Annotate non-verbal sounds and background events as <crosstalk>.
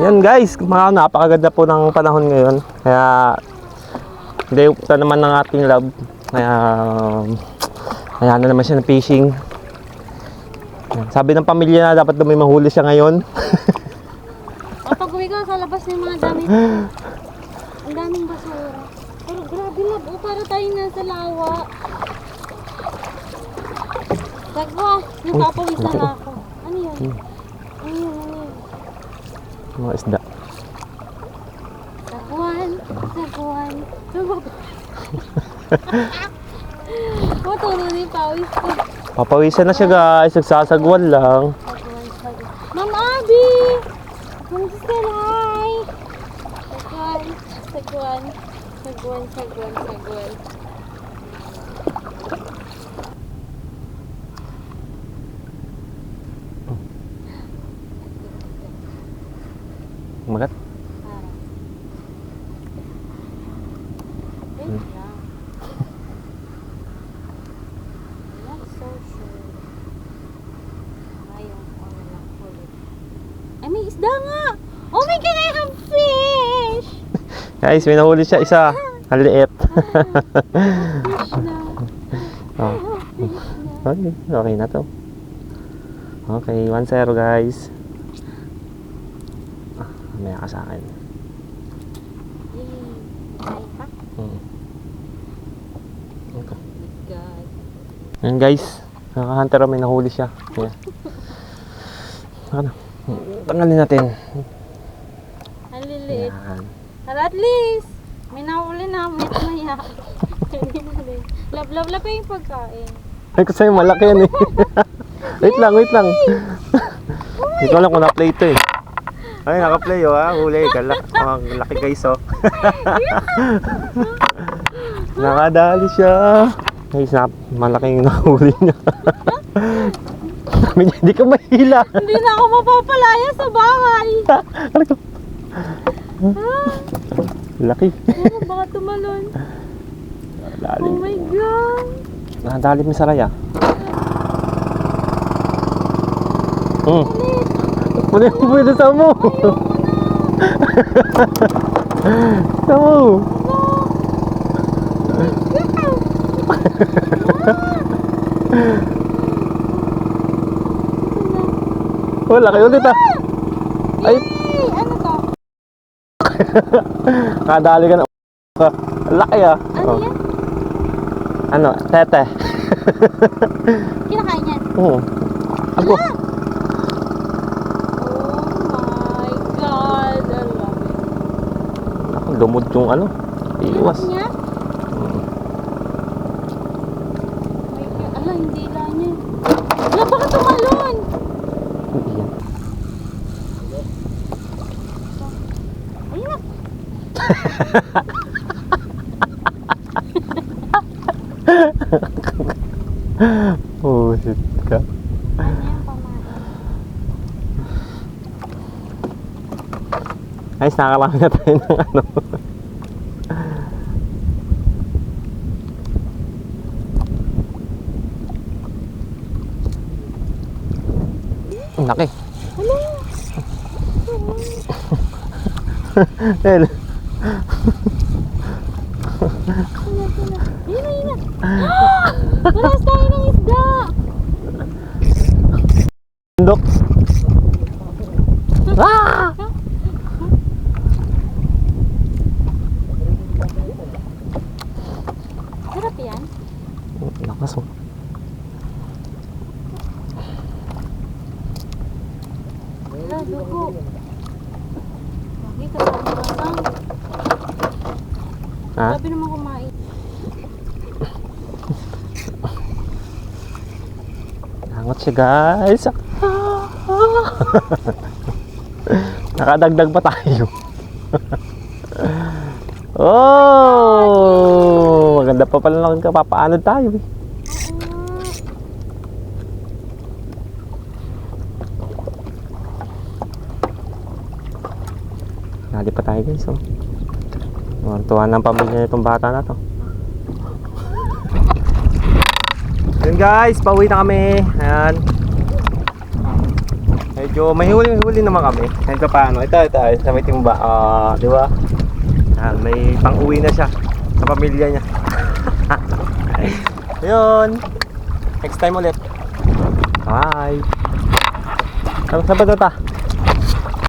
Yan guys, mga napakaganda po ng panahon ngayon. Kaya day na naman ng ating love. Kaya kaya na naman siya ng fishing. Sabi ng pamilya na dapat daw may mahuli siya ngayon. <laughs> O pag uwi ka sa labas ng mga damit. Ang daming basura. Pero grabe love, oh, para tayo nasa lawa. Sagwa, napapawisan na ako. Ano yun? Ano yun? Mga isda. Sagwan, sagwan. Oh, <laughs> tulo na yung pawis ko. Papawisan na siya guys, nagsasagwan lang. Ma'am Abby! Ma'am Giselle, hi! Sagwan, sagwan, sagwan, sagwan, sagwan. Magat. Para. Wait lang. Not so sure. Ngayon, ano lang ulit. Ay, may isda nga! Oh my God, I have fish! <laughs> Guys, may nahuli siya isa. Ang liit. <laughs> Fish na. <laughs> oh. Okay, okay na to. Okay, 1-0 guys. Mamaya ka sa akin. Hmm. Okay. God. Yan guys, nakaka-hunter may nahuli siya. Ayan. Ano? Tanggalin natin. Ang liliit. Yan. Tara, at least. May nahuli na. May maya. Love pa yung pagkain. Ay, kasi malaki yan eh. <laughs> wait lang, wait lang. Hindi ko alam kung na-play ito eh. Ay, naka-play oh ha. Huli, galak. Oh, ang laki guys oh. <laughs> Nakadali siya. Guys, na, malaki yung nahuli niya. Sabi niya, hindi ka mahila. Hindi na ako mapapalaya sa bahay. Ano ko? Laki. Ano, baka tumalon. Oh Lalim. my God. Nakadali mo sa raya. Hmm. Muna yung pwede sa mo. Sa mo. Oh, laki ulit ah. Ay, ano to? nakadali ka na. Laki ah. Ano Oh. yan? Ano, tete. Kinakain yan. Oo. Ako my God. I love lumod yung ano. Iwas. Niya? Mm. Oh. Ala, hindi lang yan. Ala, baka tumalon. Hindi yan. Ayun na. <laughs> Oh, shit ka. Ano yan, pamain? Ayos, nakakarami na tayo ng ano. Ang laki. Ano? El. Ano, ano? Ayun na, ayun na. Paras tayo ng isda. Bundok. Ah! Sarap yan. Lakas oh. Ala, dugo. Bakit? Ang lang. Ha? Grabe naman kumain. Hangot siya guys. Ah! <laughs> Nakadagdag pa tayo. <laughs> oh! Maganda pa pala lang kapapaanod tayo eh. Nali pa tayo guys oh. Tuwa ng pamilya nitong bata na to. Yun guys, pauwi na kami. Ayan. Medyo may huli-huli naman kami. Pa paano. Ito, ito, ito sa may timba. Ah, di ba? Yan, may pang-uwi na siya sa pamilya niya. Ayun. Next time ulit. Bye. Saan ba ito ta?